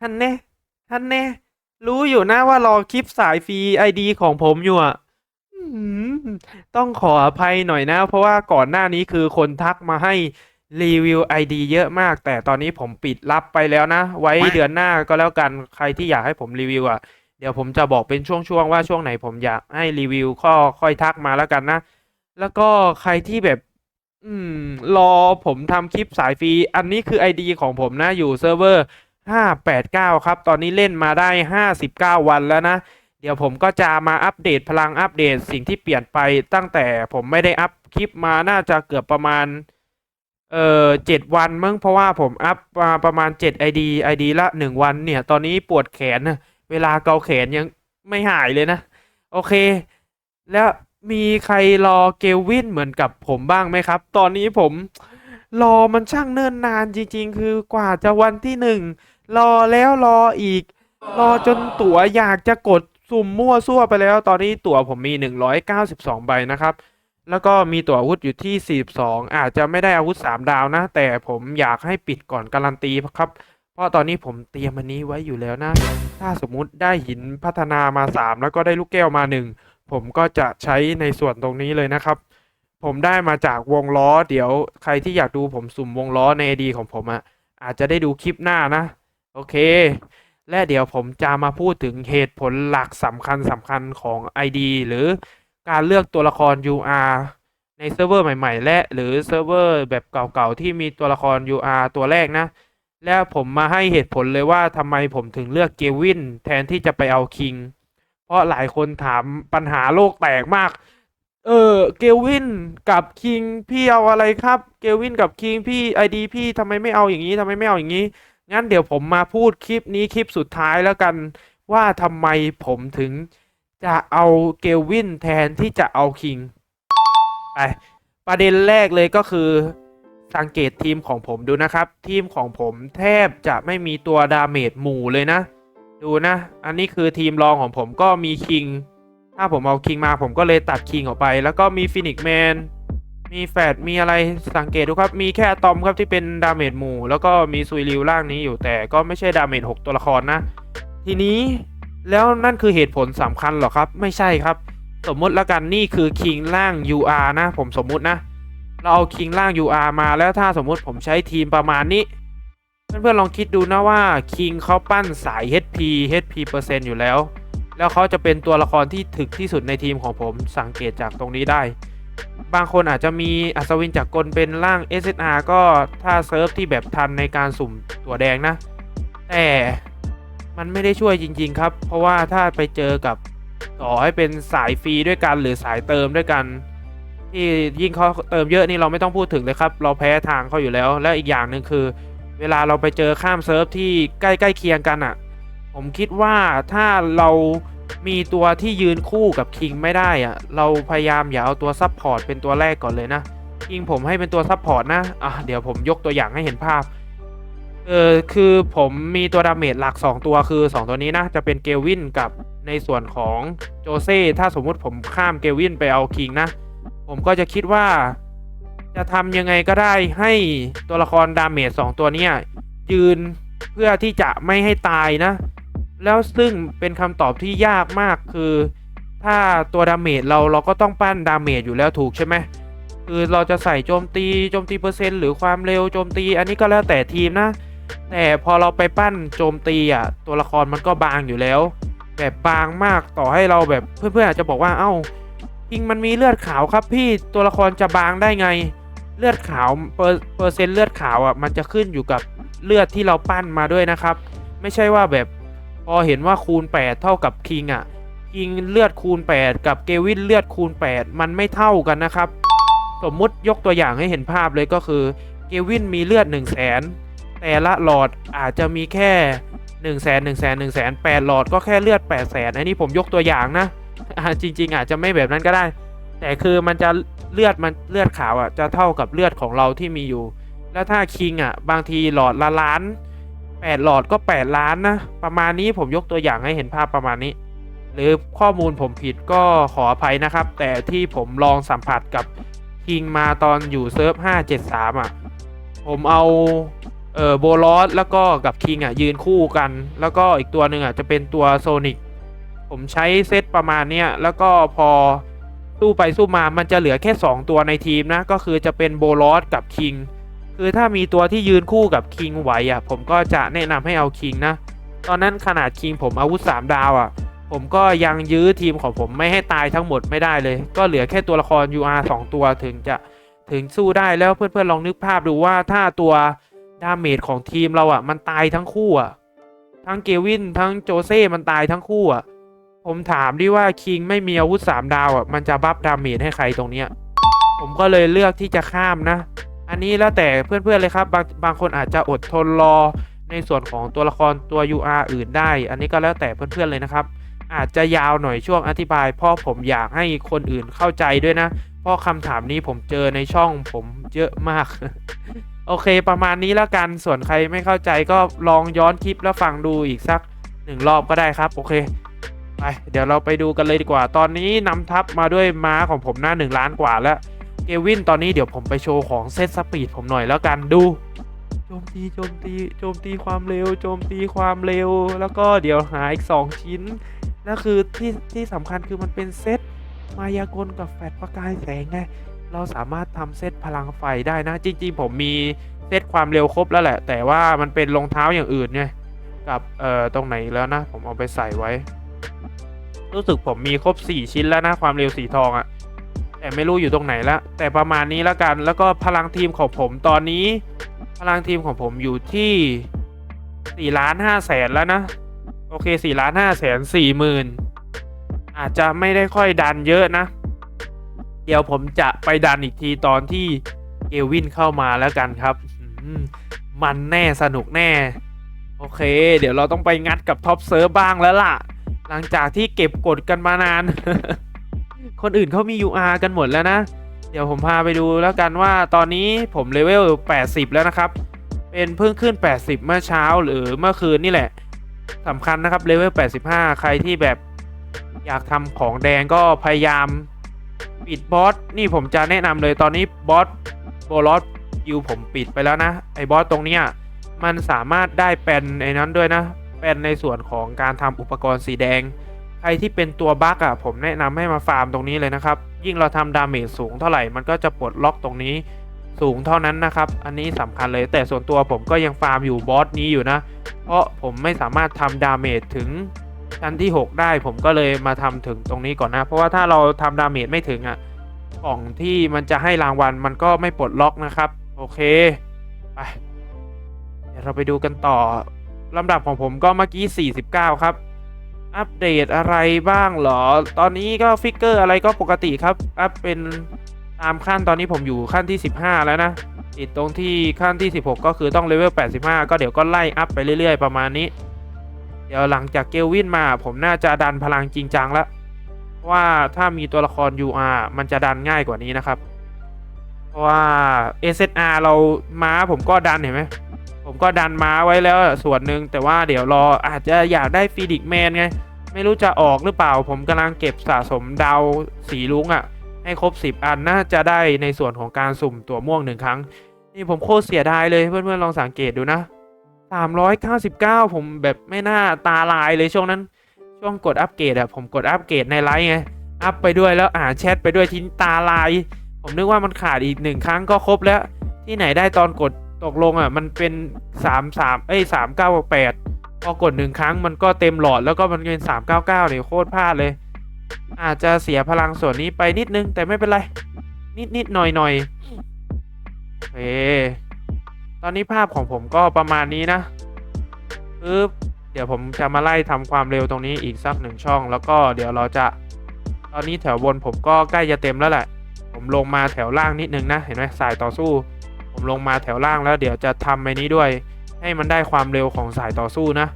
ท่านแน่ท่านแน่ รู้อยู่นะว่ารอคลิปสายฟรีไอดีของผมอยู่อะต้องขออภัยหน่อยนะ เพราะว่าก่อนหน้านี้คือคนทักมาให้รีวิวไอดีเยอะมาก แต่ตอนนี้ผมปิดรับไปแล้วนะ ไว้เดือนหน้าก็แล้วกันใครที่อยากให้ผมรีวิวอะเดี๋ยวผมจะบอกเป็นช่วงๆว่าช่วงไหนผมอยากให้รีวิวก็ค่อยทักมาแล้วกันนะ แล้วก็ใครที่แบบ อืม รอผมทำคลิปสายฟรี อันนี้คือ ID ของผมนะอยู่เซิร์ฟเวอร์ 589 ครับ ตอนนี้เล่นมาได้ 59 วันแล้วนะ เดี๋ยวผมก็จะมาอัปเดตพลังอัปเดตสิ่งที่เปลี่ยนไปตั้งแต่ผมไม่ได้อัพคลิปมาน่าจะเกือบประมาณ เอ่อเจ็ดวันมั้งเพราะว่าผมอัพมาประมาณ 7 ID ID ละ 1 วันเนี่ย ตอนนี้ปวดแขนนะเวลาเกาแขนยังไม่หายเลยนะ โอเค แล้วมีใครรอเกลวินเหมือนกับผมบ้างไหมครับ ตอนนี้ผม รอมันช่างเนิ่นนานจริงๆ คือกว่าจะวันที่หนึ่งรอแล้วรออีก รอจนตั๋วอยากจะกดสุ่มมั่วซั่วไปแล้ว ตอนนี้ตั๋วผมมี 192 ใบนะครับ แล้วก็มีตั๋วอาวุธอยู่ที่ 42 อาจจะไม่ได้อาวุธ 3 ดาวนะ แต่ผมอยากให้ปิดก่อนการันตีครับ เพราะตอนนี้ผมเตรียมอันนี้ไว้อยู่แล้วนะ ถ้าสมมุติได้หินพัฒนามา 3 แล้วก็ได้ลูกแก้วมา 1 ผมก็จะใช้ในส่วนตรงนี้เลยนะครับ ผมได้มาจากวงล้อ เดี๋ยวใครที่อยากดูผมสุ่มวงล้อในดีของผมอะ่ะอาจจะได้ดูคลิปหน้านะ โอเค และเดี๋ยวผมจะมาพูดถึงเหตุผลหลักสำคัญสำคัญของ ID หรือการเลือกตัวละคร UR ในเซิร์ฟเวอร์ใหม่ ๆ และหรือเซิร์ฟเวอร์แบบเก่าๆ ที่มีตัวละคร UR ตัวแรกนะ และผมมาให้เหตุผลเลยว่าทำไมผมถึงเลือกเกวินแทนที่จะไปเอาคิง เพราะหลายคนถามปัญหาโลกแตกมาก เออเกวินกับคิงพี่เอาอะไรครับ เกวินกับคิงพี่ไอดีพี่ทำไมไม่เอาอย่างนี้ทำไมไม่เอาอย่างนี้ งั้นเดี๋ยวผมมาพูดคลิปนี้คลิปสุดท้ายแล้วกันว่าทำไมผมถึงจะเอาเกวินแทนที่จะเอาคิงไปประเด็นแรกเลยก็คือ สังเกตทีมของผมดูนะครับ ทีมของผมแทบจะไม่มีตัวดาเมจหมู่เลยนะ ดูนะ อันนี้คือทีมรองของผมก็มีคิง ถ้าผมเอาคิงมาผมก็เลยตัดคิงออกไป แล้วก็มีฟินิกแมนมีแฟดมีอะไรสังเกตดูครับ มีแค่ตอมครับที่เป็นดาเมจหมู่ แล้วก็มีซุยริวล่างนี้อยู่แต่ก็ไม่ใช่ดาเมจ6ตัวละครนะ ทีนี้แล้วนั่นคือเหตุผลสำคัญหรอครับ ไม่ใช่ครับ สมมติแล้วกันนี่คือคิงล่าง UR นะ ผมสมมุตินะ เราเอาคิงล่าง UR มาแล้วถ้าสมมุติผมใช้ทีมประมาณนี้ เพื่อนๆลองคิดดูนะว่าคิงเขาปั้นสาย HP HP เปอร์เซ็นต์อยู่แล้ว แล้วเขาจะเป็นตัวละครที่ถึกที่สุดในทีมของผมสังเกตจากตรงนี้ได้ บางคนอาจจะมีอัศวินจากกลเป็นร่าง SSR ก็ถ้าเซิร์ฟที่แบบทันในการสุ่มตัวแดงนะ แต่มันไม่ได้ช่วยจริง ๆ ครับ เพราะว่าถ้าไปเจอกับต่อให้เป็นสายฟรีด้วยกันหรือสายเติมด้วยกัน ที่ยิ่งเขาเติมเยอะนี่เราไม่ต้องพูดถึงเลยครับ เราแพ้ทางเขาอยู่แล้ว และอีกอย่างหนึ่งคือ เวลาเราไปเจอข้ามเซิร์ฟที่ใกล้ๆเคียงกันอะ่ะ ผมคิดว่าถ้าเรามีตัวที่ยืนคู่กับคิงไม่ได้อะเราพยายามอย่าเอาตัวซับพอร์ตเป็นตัวแรกก่อนเลยนะคิงผมให้เป็นตัวซับพอร์ตนะอะเดี๋ยวผมยกตัวอย่างให้เห็นภาพเออคือผมมีตัวดาเมจหลัก 2 ตัวคือ 2 ตัวนี้นะ จะเป็นเกลวินกับในส่วนของโจเซ่ถ้าสมมุติผมข้ามเกลวินไปเอาคิงนะ ผมก็จะคิดว่า จะทำยังไงก็ได้ให้ตัวละครดาเมจ2ตัวนี้ยืนเพื่อที่จะไม่ให้ตายนะ แล้วซึ่งเป็นคำตอบที่ยากมากคือ ถ้าตัวดาเมจเราเราก็ต้องปั้นดาเมจอยู่แล้วถูกใช่ไหมคือเราจะใส่โจมตีโจมตีเปอร์เซ็นต์หรือความเร็วโจมตี อันนี้ก็แล้วแต่ทีมนะ แต่พอเราไปปั้นโจมตีอะตัวละครมันก็บางอยู่แล้ว แบบบางมากต่อให้เราแบบเพื่อนๆอาจจะบอกว่าเอ้าคิงมันมีเลือดขาวครับพี่ตัวละครจะบางได้ไง เลือดขาวเปอร์เปอร์เซ็นต์เลือดขาวอะมันจะขึ้นอยู่กับเลือดที่เราปั้นมาด้วยนะครับ ไม่ใช่ว่าแบบ พอเห็นว่าคูณ 8 เท่ากับคิงอะคิงเลือดคูณ 8 กับเกวินเลือดคูณ 8 มันไม่เท่ากันนะครับ สมมุติยกตัวอย่างให้เห็นภาพเลยก็คือเกวินมีเลือด 1 0 0 0 0แสนแต่ละหลอดอาจจะมีแค่ 100,000สนหนึ่งแสนหนึ่หลอดก็แค่เลือด800,000อันนี้ผมยกตัวอย่างนะจริง ๆ อาจจะไม่แบบนั้นก็ได้ แต่คือมันจะเลือดมันเลือดขาวอะจะเท่ากับเลือดของเราที่มีอยู่ แล้วถ้าคิงอะบางทีหลอดละล้าน 8 หลอดก็ 8 ล้านนะ ประมาณนี้ผมยกตัวอย่างให้เห็นภาพประมาณนี้ หรือข้อมูลผมผิดก็ขออภัยนะครับ แต่ที่ผมลองสัมผัสกับคิงมาตอนอยู่เซิร์ฟ 573 อะ ผมเอาเออโบลอสแล้วก็กับคิงอะยืนคู่กัน แล้วก็อีกตัวหนึ่งอะจะเป็นตัวโซนิกผมใช้เซตประมาณเนี้ยแล้วก็พอสู้ไปสู้มามันจะเหลือแค่ 2 ตัวในทีมนะ ก็คือจะเป็นโบลอสกับคิง คือถ้ามีตัวที่ยืนคู่กับคิงไหวอะผมก็จะแนะนำให้เอาคิงนะ ตอนนั้นขนาดคิงผมอาวุธ 3 ดาวอะ ผมก็ยังยื้อทีมของผมไม่ให้ตายทั้งหมดไม่ได้เลย ก็เหลือแค่ตัวละคร UR 2 ตัวถึงจะถึงสู้ได้แล้วเพื่อนๆลองนึกภาพดูว่าถ้าตัวดาเมจของทีมเราอะมันตายทั้งคู่อะทั้งเกวินทั้งโจเซ่มันตายทั้งคู่อะผมถามดิว่าคิงไม่มีอาวุธ 3 ดาวอะมันจะบัฟดาเมจให้ใครตรงเนี้ยผมก็เลยเลือกที่จะข้ามนะ อันนี้แล้วแต่เพื่อนๆเลยครับ บางบางคนอาจจะอดทนรอในส่วนของตัวละครตัว UR อื่นได้ อันนี้ก็แล้วแต่เพื่อนๆเลยนะครับ อาจจะยาวหน่อยช่วงอธิบาย เพราะผมอยากให้คนอื่นเข้าใจด้วยนะ เพราะคำถามนี้ผมเจอในช่องผมเยอะมาก โอเคประมาณนี้แล้วกัน ส่วนใครไม่เข้าใจก็ลองย้อนคลิปแล้วฟังดูอีกสักหนึ่งรอบก็ได้ครับโอเคไปเดี๋ยวเราไปดูกันเลยดีกว่า ตอนนี้นำทัพมาด้วยม้าของผมหน้าหนึ่งล้านกว่าแล้ว กวินตอนนี้เดี๋ยวผมไปโชว์ของเซตสปีดผมหน่อยแล้วกันดูโจมตีโจมตีโจมตีความเร็วโจมตีความเร็ว แล้วก็เดี๋ยวหาอีก 2 ชิ้นแล้วคือที่ที่สำคัญคือมันเป็นเซตมายากลกับแฟลชประกายแสงไงเราสามารถทำเซตพลังไฟได้นะ จริง ๆ ผมมีเซตความเร็วครบแล้วแหละ แต่ว่ามันเป็นรองเท้าอย่างอื่นไงกับเอ่อตรงไหนแล้วนะ ผมเอาไปใส่ไว้ รู้สึกผมมีครบ 4 ชิ้นแล้วนะความเร็วสีทองอะ แต่ไม่รู้อยู่ตรงไหนละแต่ประมาณนี้แล้วกัน แล้วก็พลังทีมของผมตอนนี้ พลังทีมของผมอยู่ที่4ล้าน5แสนแล้วนะ โอเค4ล้าน5แสน4หมื่นอาจจะไม่ได้ค่อยดันเยอะนะ เดี๋ยวผมจะไปดันอีกทีตอนที่เอลวินเข้ามาแล้วกันครับ มันแน่สนุกแน่ โอเค เดี๋ยวเราต้องไปงัดกับท็อปเซิร์ฟบ้างแล้วล่ะ หลังจากที่เก็บกดกันมานาน คนอื่นเขามี UR กันหมดแล้วนะ เดี๋ยวผมพาไปดูแล้วกันว่าตอนนี้ผมเลเวล 80 แล้วนะครับ เป็นเพิ่งขึ้น 80 เมื่อเช้าหรือเมื่อคืนนี่แหละสำคัญนะครับเลเวล 85 ใครที่แบบอยากทำของแดงก็พยายามปิดบอส นี่ผมจะแนะนำเลยตอนนี้บอสโบลอสยูผมปิดไปแล้วนะ ไอ้บอสตรงเนี้ยมันสามารถได้แปลนไอ้นั้นด้วยนะแปลนในส่วนของการทำอุปกรณ์สีแดง ใครที่เป็นตัวบั๊กอะผมแนะนำให้มาฟาร์มตรงนี้เลยนะครับ ยิ่งเราทำดาเมจสูงเท่าไหร่มันก็จะปลดล็อกตรงนี้สูงเท่านั้นนะครับ อันนี้สำคัญเลยแต่ส่วนตัวผมก็ยังฟาร์มอยู่บอสนี้อยู่นะ เพราะผมไม่สามารถทำดาเมจถึงชั้นที่ 6 ได้ผมก็เลยมาทำถึงตรงนี้ก่อนนะ เพราะว่าถ้าเราทำดาเมจไม่ถึงอะกล่องที่มันจะให้รางวัลมันก็ไม่ปลดล็อกนะครับ โอเคไปเดี๋ยวเราไปดูกันต่อลำดับของผมก็เมื่อกี้ 49 ครับ อัปเดตอะไรบ้างเหรอ ตอนนี้ก็ฟิกเกอร์อะไรก็ปกติครับ อัพเป็นตามขั้นตอนนี้ผมอยู่ขั้นที่ 15 แล้วนะติดตรงที่ขั้นที่ 16 ก็คือต้องเลเวล 85 ก็เดี๋ยวก็ไล่อัพไปเรื่อยๆ ประมาณนี้ เดี๋ยวหลังจากเกลวินมาผมน่าจะดันพลังจริงจังแล้วเพราะว่าถ้ามีตัวละคร UR มันจะดันง่ายกว่านี้นะครับ เพราะว่า SSR เราม้าผมก็ดันเห็นไหมผมก็ดันม้าไว้แล้วส่วนหนึ่งแต่ว่าเดี๋ยวรออาจจะอยากได้ฟีดิกแมนไง ไม่รู้จะออกหรือเปล่า ผมกำลังเก็บสะสมดาวสีลุงอะ่ะ ให้ครบ 10 อันน่าจะได้ในส่วนของการสุ่มตัวม่วงหนึ่งครั้ง นี่ผมโคตรเสียดายเลยเพื่อนๆลองสังเกตดูนะ 399 ผมแบบไม่น่าตาลายเลยช่วงนั้น ช่วงกดอัปเกรดอะผมกดอัปเกรดในไลฟ์ไงอัพไปด้วยแล้วอ่านแชทไปด้วยทิ้นตาลาย ผมนึกว่ามันขาดอีกหนึ่งครั้งก็ครบแล้ว ที่ไหนได้ตอนกดตกลงอะมันเป็นสามสามเอ้ยสามเก้าแปด พอกดหนึ่งครั้งมันก็เต็มหลอดแล้วก็มันเป็นสามเก้าเก้าเนี่ยโคตรพลาดเลย อาจจะเสียพลังส่วนนี้ไปนิดนึง แต่ไม่เป็นไร นิดนิดหน่อยหน่อยโอตอนนี้ภาพของผมก็ประมาณนี้นะปึ๊บเดี๋ยวผมจะมาไล่ทำความเร็วตรงนี้อีกสักหนึ่งช่อง แล้วก็เดี๋ยวเราจะ ตอนนี้แถวบนผมก็ใกล้จะเต็มแล้วแหละ ผมลงมาแถวล่างนิดนึงนะ เห็นไหมสายต่อสู้ ผมลงมาแถวล่างแล้ว เดี๋ยวจะทำไปนี้ด้วย ให้มันได้ความเร็วของสายต่อสู้นะ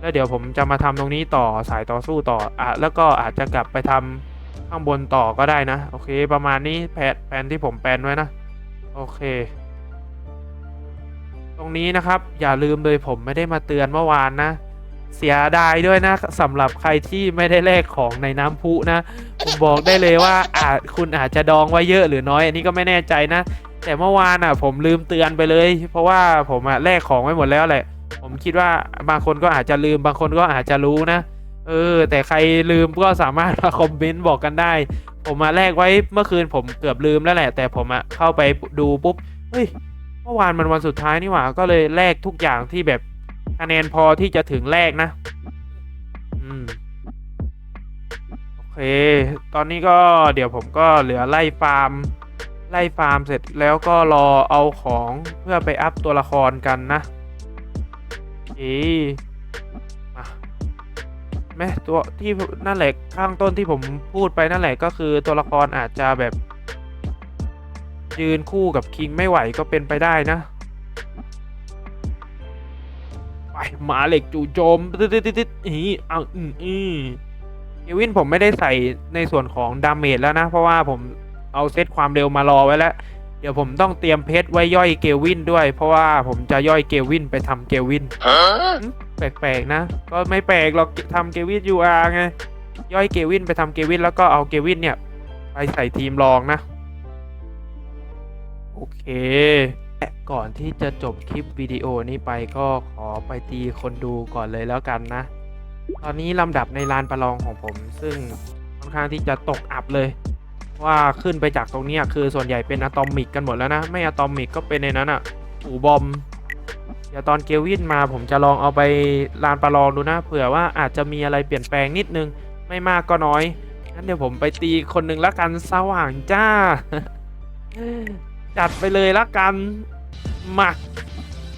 แล้วเดี๋ยวผมจะมาทำตรงนี้ต่อสายต่อสู้ต่ออะแล้วก็อาจจะกลับไปทำข้างบนต่อก็ได้นะ โอเค ประมาณนี้แผนแผนที่ผมแปลนไว้นะ โอเค ตรงนี้นะครับ อย่าลืมเลยผมไม่ได้มาเตือนเมื่อวานนะ เสียดายด้วยนะสำหรับใครที่ไม่ได้แลกของในน้ำพุนะ ผมบอกได้เลยว่าอาจคุณอาจจะดองไว้เยอะหรือน้อย อันนี้ก็ไม่แน่ใจนะ แต่เมื่อวานอะ ผมลืมเตือนไปเลย เพราะว่าผมอะแลกของไว้หมดแล้วแหละ ผมคิดว่าบางคนก็อาจจะลืมบางคนก็อาจจะรู้นะ เออ แต่ใครลืมก็สามารถมาคอมเมนต์บอกกันได้ ผมมาแลกไว้เมื่อคืนผมเกือบลืมแล้วแหละ แต่ผมอะเข้าไปดูปุ๊บเฮ้ยเมื่อวานมันวันสุดท้ายนี่หว่า ก็เลยแลกทุกอย่างที่แบบคะแนนพอที่จะถึงแลกนะ อืมโอเค ตอนนี้ก็เดี๋ยวผมก็เหลือไล่ฟาร์ม ไล่ฟาร์มเสร็จแล้วก็รอเอาของเพื่อไปอัพตัวละครกันนะเอมาแม่ตัวที่นั่นแหละข้างต้นที่ผมพูดไปนั่นแหละก็คือตัวละครอาจจะแบบ ยืนคู่กับคิงไม่ไหวก็เป็นไปได้นะไปหมาเหล็กจู่โจมติดติดติดอีเอาอืมอืมเควินผมไม่ได้ใส่ในส่วนของดาเมจแล้วนะ เพราะว่าผม เอาเซตความเร็วมารอไว้แล้ว เดี๋ยวผมต้องเตรียมเพชรไว้ย่อยเกลวินด้วย เพราะว่าผมจะย่อยเกลวินไปทำเกลวิน Huh? แปลกๆนะ ก็ไม่แปลกหรอกทำเกลวินยูอาร์ไงย่อยเกลวินไปทำเกลวินแล้วก็เอาเกลวินเนี่ย ไปใส่ทีมรองนะ โอเคและก่อนที่จะจบคลิปวิดีโอนี้ไปก็ขอไปตีคนดูก่อนเลยแล้วกันนะ ตอนนี้ลำดับในลานประลองของผมซึ่งค่อนข้างที่จะตกอับเลย ว่าขึ้นไปจากตรงนี้คือส่วนใหญ่เป็นอะตอมิกกันหมดแล้วนะ ไม่อะตอมิกก็เป็นในนั้นอะอูบอมเดี๋ยวตอนเกลวินมาผมจะลองเอาไปลานประลองดูนะเผื่อว่าอาจจะมีอะไรเปลี่ยนแปลงนิดนึง ไม่มากก็น้อยงั้นเดี๋ยวผมไปตีคนหนึ่งละกันสว่างจ้า จัดไปเลยละกันมา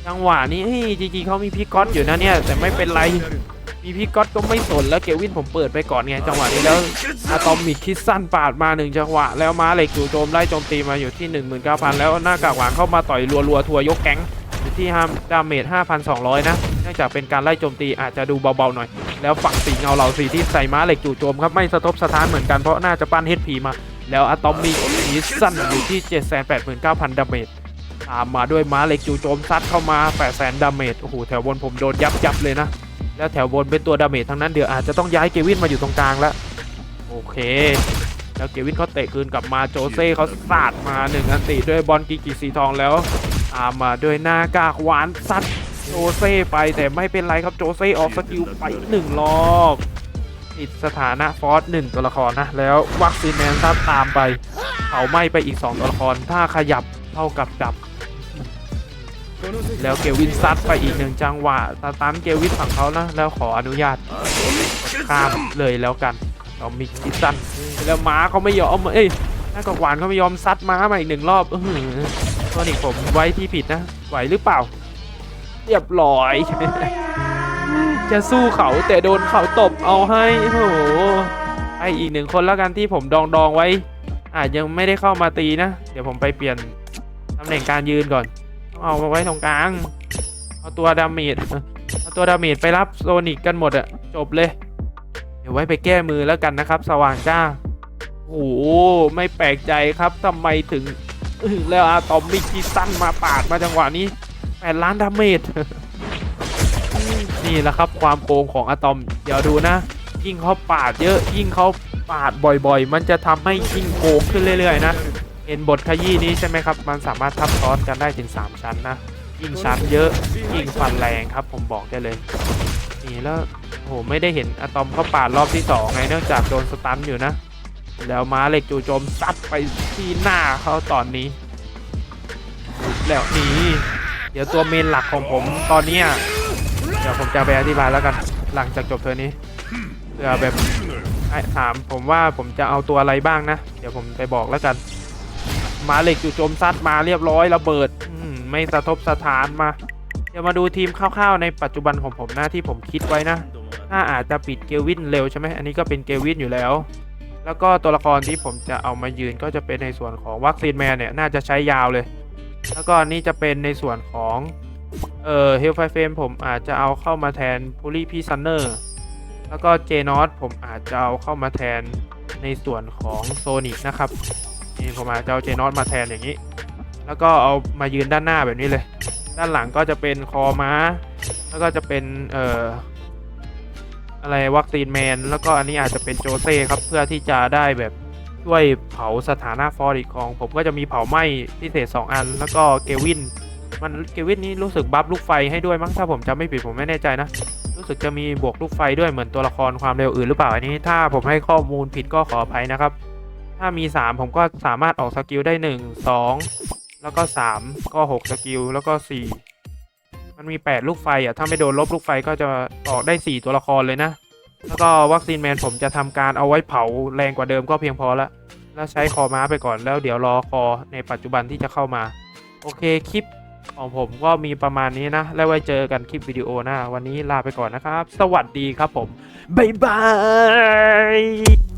จังหวะนี้จริงๆเขามีพี่ก๊อตอยู่นะเนี่ย แต่ไม่เป็นไร มีพี่ก๊อตก็ไม่สนแล้วเกวินผมเปิดไปก่อนไงจังหวะนี้แล้วอะตอมิกคิดสั้นปาดมาหนึ่งจังหวะ แล้วม้าเหล็กจู่โจมไล่โจมตีมาอยู่ที่ 19,000 แล้วหน้ากากหวานเข้ามาต่อยรัวๆทัวยกแก๊งอยู่ที่ห้าดาเมจ5,200 นะเนื่องจากเป็นการไล่โจมตีอาจจะดูเบาๆหน่อย แล้วฝั่งสีเงาเหล่าสีที่ใส่ม้าเหล็กจู่โจมครับไม่สะทบสะท้านเหมือนกันเพราะน่าจะปั้นเฮดพีมา แล้วอะตอมิกคิดสั้นอยู่ที่ 789,000 ดาเมจตามมาด้วยม้าเหล็กจู่โจมซัดเข้ามา 800,000 ดาเมจโอ้โหแถวบนผมโดนยับยับเลยนะ แล้วแถวบนเป็นตัวดาเมจทั้งนั้นเดี๋ยวอาจจะต้องย้ายเกวินมาอยู่ตรงกลางแล้ว โอเค แล้วเกวินเขาเตะคืนกลับมาโจเซ่เขาสาดมาหนึ่งอันติด้วยบอลกิกิสีทองแล้วตามมาด้วยหน้ากากหวานซัดโจเซ่ไปแต่ไม่เป็นไรครับโจเซ่ออกสกิลไปหนึ่งรอบติดสถานะฟอสหนึ่งตัวละครนะ แล้ววัคซีนแมนซัดตามไปเผาไหม้ไปอีก 2 ตัวละครถ้าขยับเท่ากับดับ แล้วเกวินซัดไปอีกหนึ่งจังหวะสตันเกวินฝั่งเขานะ แล้วขออนุญาตข้ามเลยแล้วกันเรามีคิดสั้นแล้วม้าเขาไม่ยอมเอ้ยน้ากหวานเขาไม่ยอมซัดม้ามาอีกหนึ่งรอบอื้ออตัวนี้ผมไว้ที่ผิดนะ ไหวหรือเปล่า เรียบร้อย จะสู้เขาแต่โดนเขาตบเอาให้โอ้โหไปอีกหนึ่งคนแล้วกันที่ผมดองดองๆไว้อาจยังไม่ได้เข้ามาตีนะ เดี๋ยวผมไปเปลี่ยนตำแหน่งการยืนก่อน เอามาไว้ตรงกลาง เอาตัวดาเมจเอาตัวดาเมจไปรับโซนิกกันหมดอะจบเลย เดี๋ยวไว้ไปแก้มือแล้วกันนะครับ สว่างจ้าโอ้โหไม่แปลกใจครับทำไมถึงแล้วอะตอมมิกที่สั้นมาปาดมาจังหวะนี้แปดล้านดาเมจนี่แหละครับความโกงของอะตอม เดี๋ยวดูนะ ยิ่งเขาปาดเยอะยิ่งเขาปาดบ่อยๆ มันจะทำให้ยิ่งโกงขึ้นเรื่อยๆนะ เห็นบทขยี้นี้ใช่ไหมครับ มันสามารถทับซ้อนกันได้ถึง 3 ชั้นนะ ยิ่งชั้นเยอะ ยิ่งฟันแรงครับ ผมบอกได้เลย นี่แล้วโหไม่ได้เห็นอะตอมเขาปาดรอบที่2ไงเนื่องจากโดนสตันอยู่นะ แล้วม้าเหล็กจู่โจมซัดไปที่หน้าเขาตอนนี้ แล้วนี่เดี๋ยวตัวเมนหลักของผมตอนเนี้ยเดี๋ยวผมจะไปอธิบายแล้วกันหลังจากจบเทอร์นี้เผื่อแบบถามผมว่าผมจะเอาตัวอะไรบ้างนะ เดี๋ยวผมไปบอกแล้วกัน มาเหล็กจู่โจมซัดมาเรียบร้อยระเบิดมไม่สะทบสถานมา เดี๋ยวมาดูทีมคร่าวๆในปัจจุบันของผมนะที่ผมคิดไว้นะถ้าอาจจะปิดเกวินเร็วใช่ไหมอันนี้ก็เป็นเกวินอยู่แล้ว แล้วก็ตัวละครที่ผมจะเอามายืนก็จะเป็นในส่วนของวัคซีนแมนเนี่ยน่าจะใช้ยาวเลย แล้วก็นนี่จะเป็นในส่วนของเอ่อเฮลไฟเฟมผมอาจจะเอาเข้ามาแทนพูลี่พีซันเนอร์แล้วก็เจนอสผมอาจจะเอาเข้ามาแทนในส่วนของโซนิกนะครับ นี่ผมอาจจะเอาเจนอสมาแทนอย่างนี้ แล้วก็เอามายืนด้านหน้าแบบนี้เลย ด้านหลังก็จะเป็นคอม้า แล้วก็จะเป็นเอ่ออะไรวัคซีนแมน แล้วก็อันนี้อาจจะเป็นโจเซ่ครับเพื่อที่จะได้แบบช่วยเผาสถานะฟอร์อีกของ ผมก็จะมีเผาไหม้พิเศษ 2 อัน แล้วก็เกวิน มันเกวินนี้รู้สึกบัฟลูกไฟให้ด้วยมั้งถ้าผมจำไม่ผิดผมไม่แน่ใจนะ รู้สึกจะมีบวกลูกไฟด้วยเหมือนตัวละครความเร็วอื่นหรือเปล่าอันนี้ ถ้าผมให้ข้อมูลผิดก็ขออภัยนะครับ ถ้ามี 3 ผมก็สามารถออกสกิลได้ 1 2 แล้วก็ 3 ก็ 6 สกิล แล้วก็ 4 มันมี 8 ลูกไฟอะ ถ้าไม่โดนลบลูกไฟก็จะออกได้ 4 ตัวละครเลยนะ แล้วก็วัคซีนแมนผมจะทำการเอาไว้เผาแรงกว่าเดิมก็เพียงพอละแล้วใช้คอม้าไปก่อนแล้วเดี๋ยวรอคอในปัจจุบันที่จะเข้ามา โอเคคลิปของผมก็มีประมาณนี้นะ แล้วไว้เจอกันคลิปวิดีโอหน้า วันนี้ลาไปก่อนนะครับ สวัสดีครับผม บ๊ายบาย